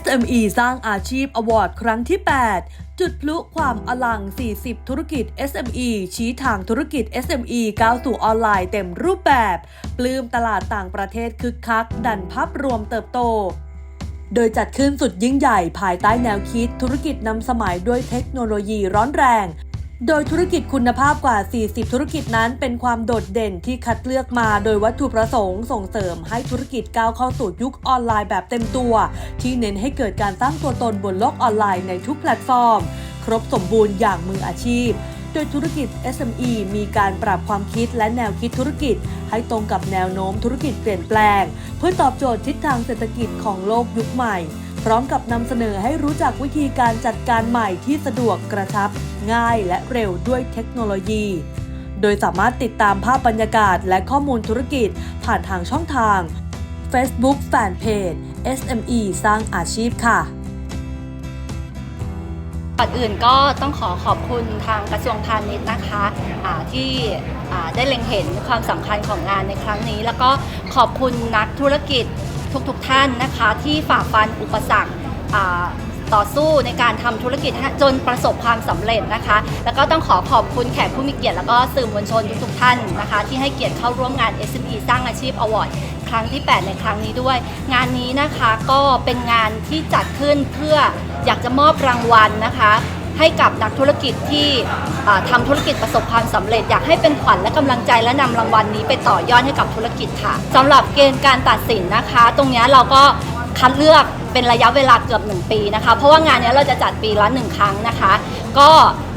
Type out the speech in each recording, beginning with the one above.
SME สร้างอาชีพอวอร์ดครั้งที่ 8 จุดพลุความอลัง 40 ธุรกิจ SME ชี้ทางธุรกิจ SME ก้าวสู่ออนไลน์เต็มรูปแบบ ปลื้มตลาดต่างประเทศคึกคัก ดันภาพรวมเติบโตโดยจัดขึ้นสุดยิ่งใหญ่ภายใต้แนวคิดธุรกิจนำสมัยด้วยเทคโนโลยีร้อนแรง โดยธุรกิจคุณภาพกว่า 40 ธุรกิจนั้นเป็นความโดดเด่นที่คัดเลือกมาโดยวัตถุประสงค์ส่งเสริมให้ธุรกิจก้าวเข้าสู่ยุคออนไลน์แบบเต็มตัว ที่เน้นให้เกิดการสร้างตัวตนบนโลกออนไลน์ในทุกแพลตฟอร์ม ครบสมบูรณ์อย่างมืออาชีพ โดยธุรกิจ SME มีการปรับความคิดและแนวคิดธุรกิจ ให้ตรงกับแนวโน้มธุรกิจเปลี่ยนแปลง เพื่อตอบโจทย์ทิศทางเศรษฐกิจของโลกยุคใหม่ ร้อมกับนำเสนอให้รู้จักวิธีการจัดการใหม่ที่สะดวกกระชับ ง่ายและเร็วด้วยเทคโนโลยี โดยสามารถติดตามภาพบรรยากาศและข้อมูลธุรกิจผ่านทางช่องทาง Facebook Fanpage SME สร้างอาชีพค่ะก่อนอื่นก็ต้องขอขอบคุณทางกระทรวงพาณิชย์นะคะะที่ได้เล็งเห็นความสำคัญของงานในครั้งนี้ แล้วก็ขอบคุณนักธุรกิจ ทุกๆทท่านนะคะที่ฝ่าฟันอุปสรรคต่อสู้ในการทำธุรกิจจนประสบความสำเร็จนะคะ แล้วก็ต้องขอขอบคุณแขกผู้มีเกียรติแล้วก็สื่อมวลชนทุกๆท่านนะคะ ที่ให้เกียรติเข้าร่วมงาน SME สร้างอาชีพอวอร์ดครั้งที่ 8 ในครั้งนี้ด้วย งานนี้นะคะก็เป็นงานที่จัดขึ้นเพื่ออยากจะมอบรางวัลนะคะ ให้กับนักธุรกิจที่ทำทำธุรกิจประสบความสำเร็จ อยากให้เป็นขวัญและกำลังใจและนำรางวัลนี้ไปต่อยอดให้กับธุรกิจค่ะสำหรับเกณฑ์การตัดสินนะคะ ตรงนี้เราก็คัดเลือกเป็นระยะเวลาเกือบ 1 ปีนะคะ เพราะว่างานนี้เราจะจัดปีละหนึ่งครั้งนะคะ ก็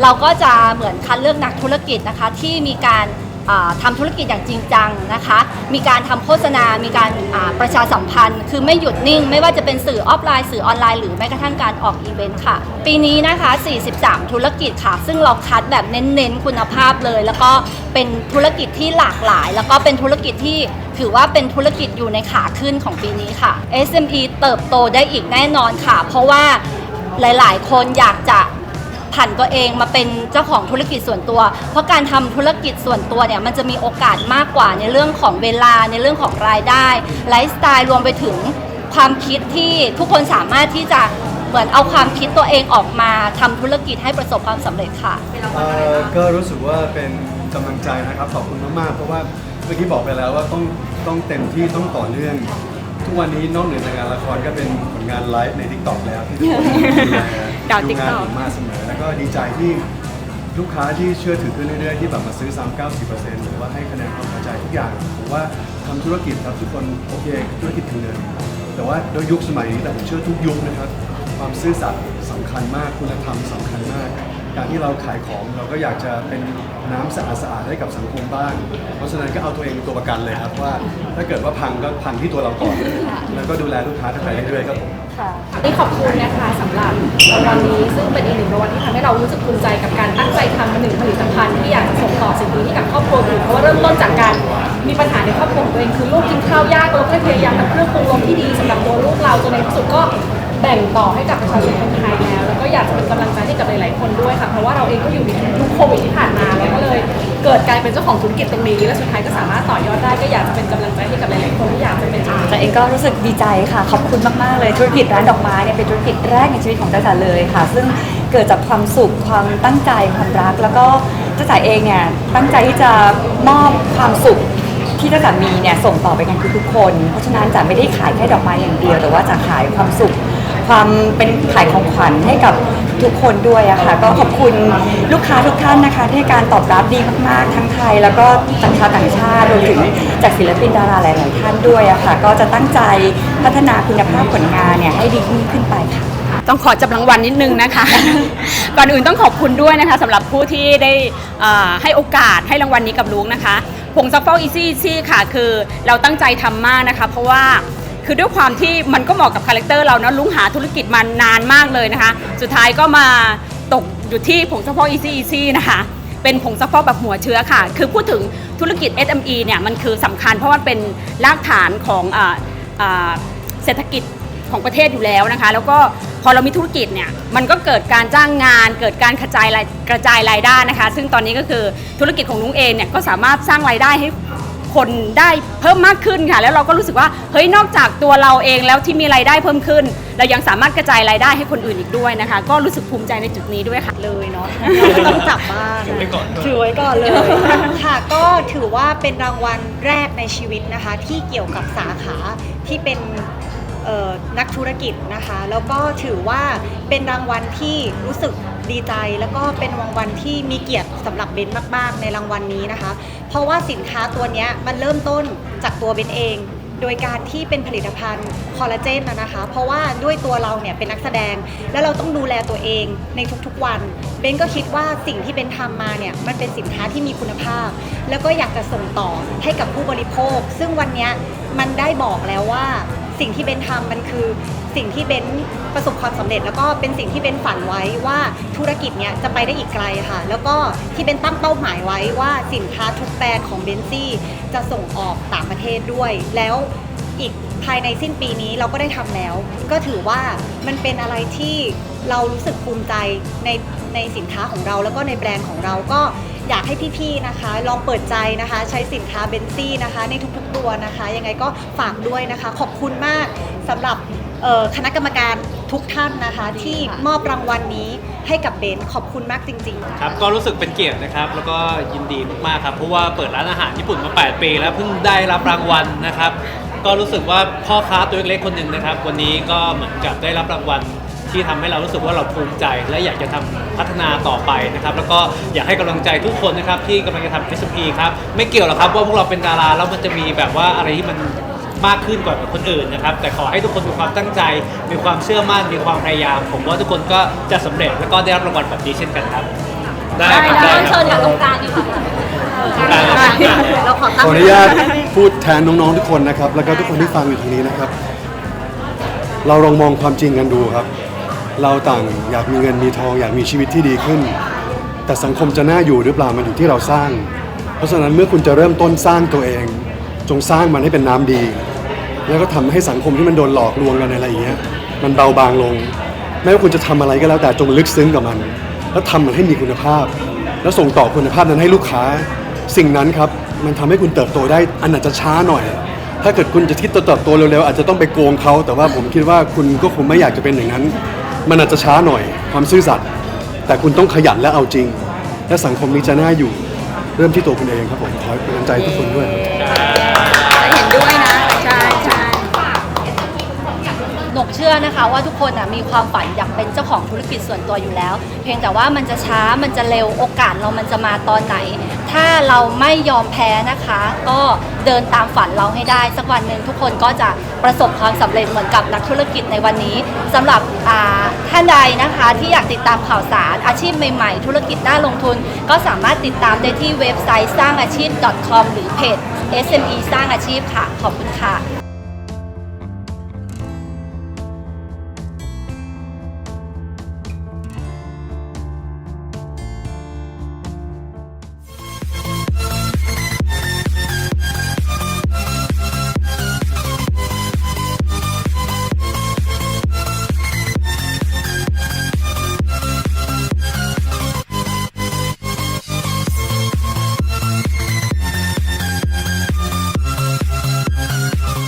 เราก็จะเหมือนคัดเลือกนักธุรกิจนะคะที่มีการ อ่าทำธุรกิจอย่างจริงจังนะคะ มีการทำโฆษณา มีการประชาสัมพันธ์ คือไม่หยุดนิ่ง ไม่ว่าจะเป็นสื่อออฟไลน์ สื่อออนไลน์ หรือแม้กระทั่งการออกอีเวนต์ค่ะ ปีนี้นะคะ 43 ธุรกิจค่ะ ซึ่งเราคัดแบบเน้นๆคุณภาพเลย แล้วก็เป็นธุรกิจที่หลากหลาย แล้วก็เป็นธุรกิจที่ถือว่าเป็นธุรกิจอยู่ในขาขึ้นของปีนี้ค่ะ SME เติบโตได้อีกแน่นอนค่ะ เพราะว่าหลาย ๆ คนอยากจะ ผันตัวเองมาเป็นเจ้าของธุรกิจส่วนตัว เพราะการทำธุรกิจส่วนตัวเนี่ยมันจะมีโอกาสมากกว่าในเรื่องของเวลาในเรื่องของรายได้ไลฟ์สไตล์รวมไปถึงความคิดที่ทุกคนสามารถที่จะเหมือนเอาความคิดตัวเองออกมาทำธุรกิจให้ประสบความสำเร็จค่ะเอ่อก็รู้สึกว่าเป็นกำลังใจนะครับขอบคุณมากๆเพราะว่าเมื่อกี้บอกไปแล้วว่าต้องต้องเต็มที่ต้องต่อเนื่องทุกวันนี้นอกเหนือจากงานละครก็เป็นผลงานไลฟ์ใน t ิ k t o k แล้วที่ทุกคนดูแลดาวดูงาน TikTok ผมมาเสมอแล้วก็ ดีใจที่ลูกค้าที่เชื่อถือขึ้นเรื่อยๆที่แบบมาซื้อซ้ำ90%หรือว่าให้คะแนนความพอใจทุกอย่างผมว่าทำธุรกิจครับทุกคนโอเคธุรกิจถึงเดินแต่ว่าด้วยยุคสมัยนี้แต่ผมเชื่อทุกยุคนะครับ ความซื่อสัตย์สำคัญมากคุณธรรมสำคัญมาก การที่เราขายของเราก็อยากจะเป็นน้ำสะอาดสะอาดๆให้กับสังคมบ้าง เพราะฉะนั้นก็เอาตัวเองเป็นตัวประกันเลยครับว่า ถ้าเกิดว่าพังก็พังที่ตัวเราก่อน แล้วก็ดูแลลูกค้าทั้งไปเรื่อยๆครับผมนี่ขอบคุณนะคะสำหรับรางวัลนี้ซึ่งเป็นอีกหนึ่งรางวัลที่ทำให้เรารู้สึกภูมิใจกับการตั้งใจทำมาหนึ่งผลิตภัณฑ์ที่อยากจะส่งต่อสิ่งนี้ให้กับครอบครัวอื่นเพราะว่าเริ่มต้นจากการมีปัญหาในครอบครัวของตัวเองคือลูกกินข้าวยากเราก็พยายามทำเครื่องปรุงรสที่ดีสำหรับตัวลูกเราจนในที่สุดก็แบ่งต่อให้กับประชาชนคนไทยแล้ว อยากจะเป็นกำลังใจให้กับหลายๆคนด้วยค่ะ เพราะว่าเราเองก็อยู่ในยุคโควิดที่ผ่านมาแล้วก็เลยเกิดการเป็นเจ้าของธุรกิจตรงนี้ และสุดท้ายก็สามารถต่อยอดได้ก็อยากจะเป็นกำลังใจให้กับหลายๆคนที่อยากจะเป็นจุดแต่เองก็รู้สึกดีใจค่ะ ขอบคุณมากๆเลยธุรกิจร้านดอกไม้เนี่ยเป็นธุรกิจแรกในชีวิตของจ้าจ๋าเลยค่ะ ซึ่งเกิดจากความสุขความตั้งใจความรัก แล้วก็จ้าจ๋าเองเนี่ยตั้งใจที่จะมอบความสุขที่จ้าจ๋ามีเนี่ยส่งต่อไปกันทุกๆคน เพราะฉะนั้นจ๋าไม่ได้ขายแค่ดอกไม้อย่างเดียว แต่ว่าจะขายความสุข ความเป็นขายของขวัญให้กับทุกคนด้วยอะค่ะ ก็ขอบคุณลูกค้าทุกท่านนะคะที่ให้การตอบรับดีมากๆ ทั้งไทย แล้วก็ต่างชาติต่างชาติรวมถึงจากศิลปินดาราหลาย ๆ ท่านด้วยอะค่ะ ก็จะตั้งใจพัฒนาคุณภาพผลงานเนี่ยให้ดียิ่งขึ้นไปค่ะ ต้องขอจับรางวัลนิดนึงนะคะ ก่อนอื่นต้องขอบคุณด้วยนะคะสำหรับผู้ที่ได้เอ่อให้โอกาสให้รางวัลนี้กับลุงนะคะผงซัฟเฟิลอีซี่ซี่ค่ะ คือเราตั้งใจทำมากนะคะ เพราะว่า คือด้วยความที่มันก็เหมาะกับคาแรคเตอร์เรานะลุงหาธุรกิจมานานมากเลยนะคะ สุดท้ายก็มาตกอยู่ที่ผงซัฟเฟิลอีซี่ซี่นะคะเป็นผงซักฟอกแบบหัวเชื้อค่ะ คือพูดถึงธุรกิจ SME เนี่ยมันคือสำคัญเพราะว่าเป็นรากฐานของออเศรษฐกิจของประเทศอยู่แล้วนะคะ แล้วก็พอเรามีธุรกิจเนี่ยมันก็เกิดการจ้างงาน เกิดการกระจายรายกระจายรายได้นะคะ ซึ่งตอนนี้ก็คือธุรกิจของนุ้งเองเนี่ยก็สามารถสร้างรายได้ให้ คนได้เพิ่มมากขึ้นค่ะ แล้วเราก็รู้สึกว่าเฮ้ยนอกจากตัวเราเองแล้วที่มีรายได้เพิ่มขึ้น เรายังสามารถกระจายรายได้ให้คนอื่นอีกด้วยนะคะ ก็รู้สึกภูมิใจในจุดนี้ด้วยค่ะเลยเนาะเราก็ต้องจับบ้างถือไว้ก่อนถือไว้ก่อนเลยค่ะก็ถือว่าเป็นรางวัลแรกในชีวิตนะคะ ที่เกี่ยวกับสาขาที่เป็นเอ่อนักธุรกิจนะคะ แล้วก็ถือว่าเป็นรางวัลที่รู้สึก ดีใจแล้วก็เป็นรางวัลที่มีเกียรติสำหรับเบนมาก ๆ ในรางวัลนี้นะคะ เพราะว่าสินค้าตัวนี้มันเริ่มต้นจากตัวเบนเอง โดยการที่เป็นผลิตภัณฑ์คอลลาเจนนะคะ เพราะว่าด้วยตัวเราเนี่ยเป็นนักแสดง แล้วเราต้องดูแลตัวเองในทุกๆวันเบนก็คิดว่าสิ่งที่เบนทำมาเนี่ยมันเป็นสินค้าที่มีคุณภาพ แล้วก็อยากจะส่งต่อให้กับผู้บริโภค ซึ่งวันนี้มันได้บอกแล้วว่า สิ่งที่เบนทำมันคือสิ่งที่เบนประสบความสำเร็จ แล้วก็เป็นสิ่งที่เบนฝันไว้ว่าธุรกิจเนี้ยจะไปได้อีกไกลค่ะ แล้วก็ที่เบนตั้งเป้าหมายไว้ว่าสินค้าทุกแบรนด์ของเบนซี่จะส่งออกต่างประเทศด้วย แล้วอีกภายในสิ้นปีนี้เราก็ได้ทำแล้ว ก็ถือว่ามันเป็นอะไรที่เรารู้สึกภูมิใจในในสินค้าของเรา แล้วก็ในแบรนด์ของเราก็ อยากให้พี่ๆนะคะ ลองเปิดใจนะคะ ใช้สินค้าเบนซี่นะคะ ในทุกๆตัวนะคะ ยังไงก็ฝากด้วยนะคะ ขอบคุณมากสำหรับคณะกรรมการทุกท่านนะคะ ที่มอบรางวัลนี้ให้กับเบนขอบคุณมากจริงๆครับก็รู้สึกเป็นเกียรตินะครับ แล้วก็ยินดีมากๆครับเพราะว่าเปิดร้านอาหารญี่ปุ่นมา 8 ปีแล้วเพิ่งได้รับรางวัลนะครับ ก็รู้สึกว่าพ่อค้าตัวเล็กๆคนหนึ่งนะครับ วันนี้ก็เหมือนกับได้รับรางวัล ที่ทำให้เรารู้สึกว่าเราภูมิใจ และอยากจะทำพัฒนาต่อไปนะครับ แล้วก็อยากให้กำลังใจทุกคนนะครับที่กำลังจะทำ SMP ครับไม่เกี่ยวหรอกครับว่าพวกเราเป็นดาราแล้วมันจะมีแบบว่าอะไรที่มันมากขึ้นกว่าคนอื่นนะครับ แต่ขอให้ทุกคนมีความตั้งใจ มีความเชื่อมั่น มีความพยายาม ผมว่าทุกคนก็จะสำเร็จแล้วก็ได้รับรางวัลแบบนี้เช่นกันครับ ได้ครับได้ครับเชิญกับตรงกลางดีกว่าได้ครับเราขอตั้งขออนุญาตพูดแทนน้องๆทุกคนนะครับ แล้วก็ทุกคนที่ฟังอยู่ตรงนี้นะครับ เราลองมองความจริงกันดูครับ เราต่างอยากมีเงินมีทองอยากมีชีวิตที่ดีขึ้น แต่สังคมจะน่าอยู่หรือเปล่ามันอยู่ที่เราสร้าง เพราะฉะนั้นเมื่อคุณจะเริ่มต้นสร้างตัวเอง จงสร้างมันให้เป็นน้ำดี แล้วก็ทำให้สังคมที่มันโดนหลอกลวงกันอะไรอย่างเงี้ยมันเบาบางลงไม่ว่าคุณจะทำอะไรก็แล้วแต่จงลึกซึ้งกับมัน แล้วทำมันให้มีคุณภาพ แล้วส่งต่อคุณภาพนั้นให้ลูกค้า สิ่งนั้นครับมันทำให้คุณเติบโตได้อันอาจจะช้าหน่อย ถ้าเกิดคุณจะคิดเติบโตเร็วๆอาจจะต้องไปโกงเขาแต่ว่าผมคิดว่าคุณก็คงไม่อยากจะเป็นอย่างนั้น มันอาจจะช้าหน่อยความซื่อสัตย์แต่คุณต้องขยันและเอาจริง และสังคมนี้จะน่าอยู่ เริ่มที่ตัวคุณเองครับผมขอให้กำลังใจทุกคนด้วย เชื่อนะคะว่าทุกคนมีความฝันอยากเป็นเจ้าของธุรกิจส่วนตัวอยู่แล้ว เพียงแต่ว่ามันจะช้ามันจะเร็วโอกาสเรามันจะมาตอนไหน ถ้าเราไม่ยอมแพ้นะคะ ก็เดินตามฝันเราให้ได้ สักวันหนึ่งทุกคนก็จะประสบความสำเร็จเหมือนกับนักธุรกิจในวันนี้สำหรับท่านใดนะคะที่อยากติดตามข่าวสารอาชีพใหม่ๆ ธุรกิจน่าลงทุน ก็สามารถติดตามได้ที่เว็บไซต์สร้างอาชีพ .com หรือเพจ SME สร้างอาชีพค่ะ ขอบคุณค่ะ